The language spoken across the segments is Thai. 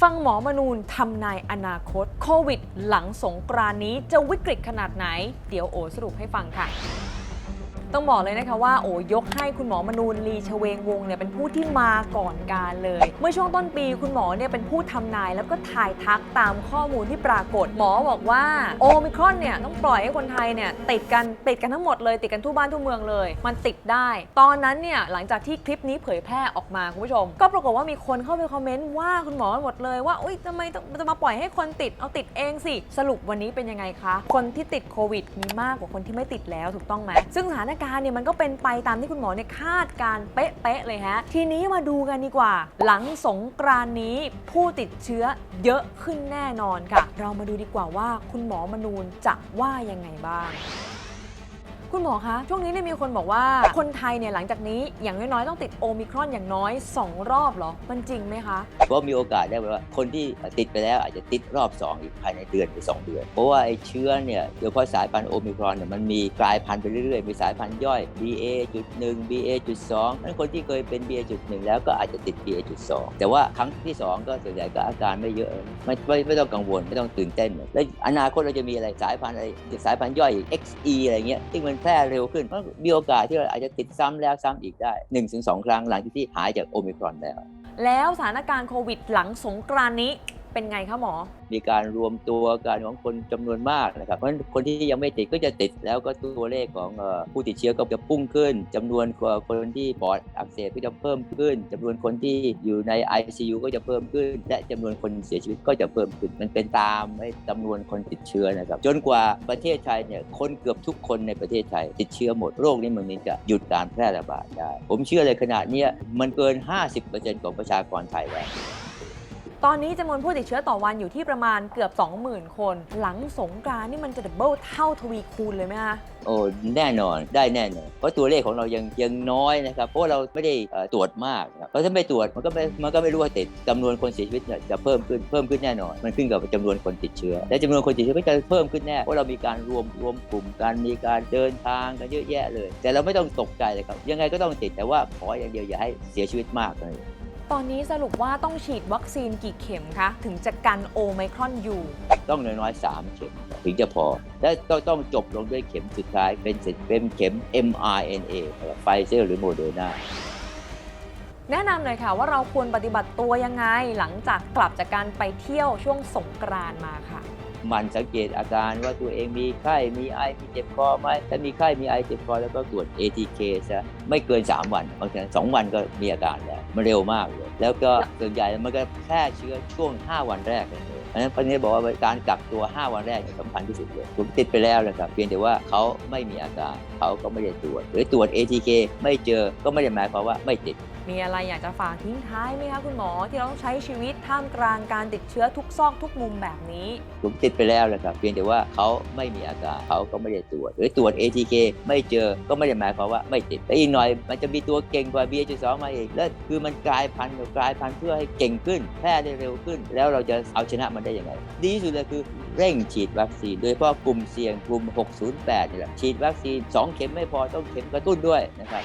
ฟังหมอมนูนทำนายอนาคต โควิด หลังสงกรานนี้จะวิกฤตขนาดไหน เดี๋ยวโอสรุปให้ฟังค่ะ ต้องบอกเลยนะคะว่าโอ้ยกให้คุณหมอมนูนลีชเวงวงเนี่ยเป็นผู้ที่มาก่อนการเลย เมื่อช่วงต้นปีคุณหมอเนี่ยเป็นผู้ทำนาย แล้วก็ถ่ายทักตามข้อมูลที่ปรากฏ หมอบอกว่าโอมิครอนเนี่ยต้องปล่อยให้คนไทยเนี่ยติดกันติดกันทั้งหมดเลยติดกันทั่วบ้านทั่วเมืองเลย มันติดได้ ตอนนั้นเนี่ยหลังจากที่คลิปนี้เผยแพร่ออกมาคุณผู้ชม ก็ปรากฏว่ามีคนเข้าไปคอมเมนต์ว่าคุณหมอหมดเลยว่าอุ้ยทำไมต้องจะมาปล่อยให้คนติดเอาติดเองสิสรุปวันนี้เป็นยังไงคะคนที่ติดโควิดมีมากกว่าคนที่ไม่ติดแล้วถูกต้องไหมซึ่งสถานการณ์เนี่ยมันก็เป็นไปตามที่คุณหมอเนี่ยคาดการเป๊ะๆเลยฮะ ทีนี้มาดูกันดีกว่า หลังสงกรานต์นี้ผู้ติดเชื้อเยอะขึ้นแน่นอนค่ะ เรามาดูดีกว่าว่าคุณหมอมนูนจะว่ายังไงบ้าง คุณหมอคะ ช่วงนี้เนี่ยมีคนบอกว่าคนไทยเนี่ยหลังจากนี้อย่างน้อยๆ ต้องติดโอมิครอนอย่างน้อย 2 รอบเหรอ มันจริงไหมคะ ก็มีโอกาสได้ว่าคนที่ติดไปแล้วอาจจะติดรอบ 2 อีกภายในเดือนหรือ2เดือน เพราะว่าไอ้เชื้อเนี่ยโดยเฉพาะสายพันธุ์โอมิครอนเนี่ยมันมีกลายพันธุ์ไปเรื่อยๆ มีสายพันธุ์ย่อย BA.1 BA.2 นั้นคนที่เคยเป็น BA.1 แล้วก็อาจจะติด BA.2 แต่ว่าครั้งที่ 2 ก็ส่วนใหญ่ก็อาการไม่เยอะไม่ไม่ไม่ต้องกังวลไม่ต้องตื่นเต้น แล้วอนาคตเราจะมีอะไรสายพันธุ์อะไรสายพันธุ์ย่อย XE อะไรเงี้ยที่มันแพร่เร็วขึ้นก็มีโอกาสที่เราอาจจะติดซ้ำแล้วซ้ำอีกได้ 1-2 ครั้งหลังจากที่หายจากโอมิครอนแล้ว แล้วสถานการณ์โควิดหลังสงกรานนี้ เป็นไงคะหมอ มีการรวมตัวกันของคนจำนวนมากนะครับ เพราะฉะนั้นคนที่ยังไม่ติดก็จะติดแล้วก็ตัวเลขของผู้ติดเชื้อก็จะพุ่งขึ้นจำนวนคนที่ปอดอักเสบก็จะเพิ่มขึ้นจำนวนคนที่อยู่ใน ICU ก็จะเพิ่มขึ้น และจำนวนคนเสียชีวิตก็จะเพิ่มขึ้น มันเป็นตามจำนวนคนติดเชื้อนะครับ จนกว่าประเทศไทยเนี่ยคนเกือบทุกคนในประเทศไทยติดเชื้อหมดโรคนี้มันจะหยุดการแพร่ระบาดได้ ผมเชื่อเลยขณะเนี้ยมันเกิน 50%ของประชากรไทยแล้ว ตอนนี้จำนวนผู้ติดเชื้อต่อวันอยู่ที่ประมาณเกือบ 20,000 คน หลังสงกรานต์นี่มันจะดับเบิลเท่าทวีคูณเลยไหมคะ โอ้แน่นอนได้แน่นอนเพราะตัวเลขของเรายังยังน้อยนะครับเพราะเราไม่ได้เอ่อตรวจมากนะครับเพราะถ้าไม่ตรวจมันก็ไม่มันก็ไม่รู้ว่าติดจำนวนคนเสียชีวิตเนี่ยจะเพิ่มขึ้นเพิ่มขึ้นแน่นอน มันขึ้นกับจำนวนคนติดเชื้อ และจำนวนคนติดเชื้อก็จะเพิ่มขึ้นแน่เพราะเรามีการรวมรวมกลุ่มกันมีการเดินทางกันเยอะแยะเลย แต่เราไม่ต้องตกใจเลยครับยังไงก็ต้องติดแต่ว่าขออย่างเดียวอย่าให้เสียชีวิตมากเลย ตอนนี้สรุปว่าต้องฉีดวัคซีนกี่เข็มคะ ถึงจะกันโอไมครอนอยู่ ต้องน้อยๆสามเข็มถึงจะพอ และต้องต้องจบลงด้วยเข็มสุดท้ายเป็นเป็นเข็ม mRNA ไฟเซอร์หรือโมเดอร์นา แนะนำหน่อยค่ะว่าเราควรปฏิบัติตัวยังไงหลังจากกลับจากการไปเที่ยวช่วงสงกรานต์มาค่ะ หมันสังเกตอาการว่าตัวเองมีไข้ มีไอ มีเจ็บคอไหมถ้ามีไข้ มีไอ เจ็บคอแล้วก็ตรวจ ATK ซะไม่เกิน 3 วันบางทีสองวันก็มีอาการแล้ว มันเร็วมากเลย แล้วก็ส่วนใหญ่มันก็แพร่เชื้อช่วง 5 วันแรกเลยเพราะฉะนั้นพันนี้บอกว่าการกักตัว 5 วันแรกเนี่ยสำคัญที่สุดเลยผมติดไปแล้วนะครับ เพียงแต่ว่าเขาไม่มีอาการเขาก็ไม่ได้ตรวจ หรือตรวจ ATK ไม่เจอ ก็ไม่ได้หมายความว่าไม่ติด มีอะไรอยากจะฝากทิ้งท้ายไหมคะคุณหมอที่เราต้องใช้ชีวิตท่ามกลางการติดเชื้อทุกซอกทุกมุมแบบนี้ผมติดไปแล้วนะครับเพียงแต่ว่าเขาไม่มีอาการเขาก็ไม่ได้ตรวจหรือตรวจ ATK ไม่เจอก็ไม่ได้หมายความว่าไม่ติดและอีกหน่อยมันจะมีตัวเก่งกว่า BA.2 มาอีกและคือมันกลายพันธุ์กลายพันธุ์เพื่อให้เก่งขึ้นแพร่ได้เร็วขึ้น แล้วเราจะเอาชนะมันได้ยังไง ดีที่สุดเลยคือเร่งฉีดวัคซีน โดยเฉพาะกลุ่มเสี่ยงกลุ่ม 608นี่แหละฉีดวัคซีน 2 เข็มไม่พอต้องเข็มกระตุ้นด้วยนะครับ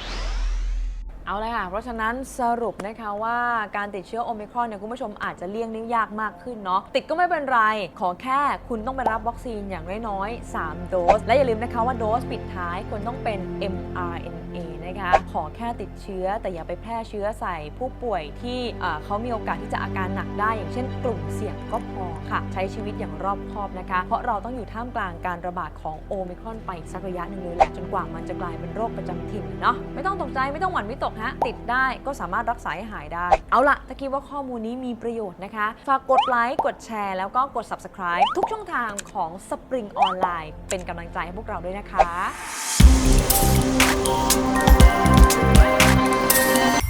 เอาเลยค่ะ เพราะฉะนั้นสรุปนะคะว่าการติดเชื้อโอมิครอนเนี่ยคุณผู้ชมอาจจะเลี่ยงได้ยากมากขึ้นเนาะติดก็ไม่เป็นไร ขอแค่คุณต้องไปรับวัคซีนอย่างน้อยๆ3โดส และอย่าลืมนะคะว่าโดสปิดท้ายควรต้องเป็น mRNA นะคะ ขอแค่ติดเชื้อ แต่อย่าไปแพร่เชื้อใส่ผู้ป่วยที่เขามีโอกาสที่จะอาการหนักได้ อย่างเช่น กลุ่มเสี่ยงก็พอค่ะ ใช้ชีวิตอย่างรอบคอบนะคะ เพราะเราต้องอยู่ท่ามกลางการระบาดของโอมิครอนไปสักระยะหนึ่งเลยแหละจนกว่ามันจะกลายเป็นโรคประจำถิ่นเนาะไม่ต้องตกใจไม่ต้องหวั่นวิตกฮะติดได้ก็สามารถรักษาให้หายได้ เอาละถ้าคิดว่าข้อมูลนี้มีประโยชน์นะคะ ฝากกดไลค์กดแชร์แล้วก็กด subscribe ทุกช่องทางของ Spring Online เป็นกำลังใจให้พวกเราด้วยนะคะ Thank you.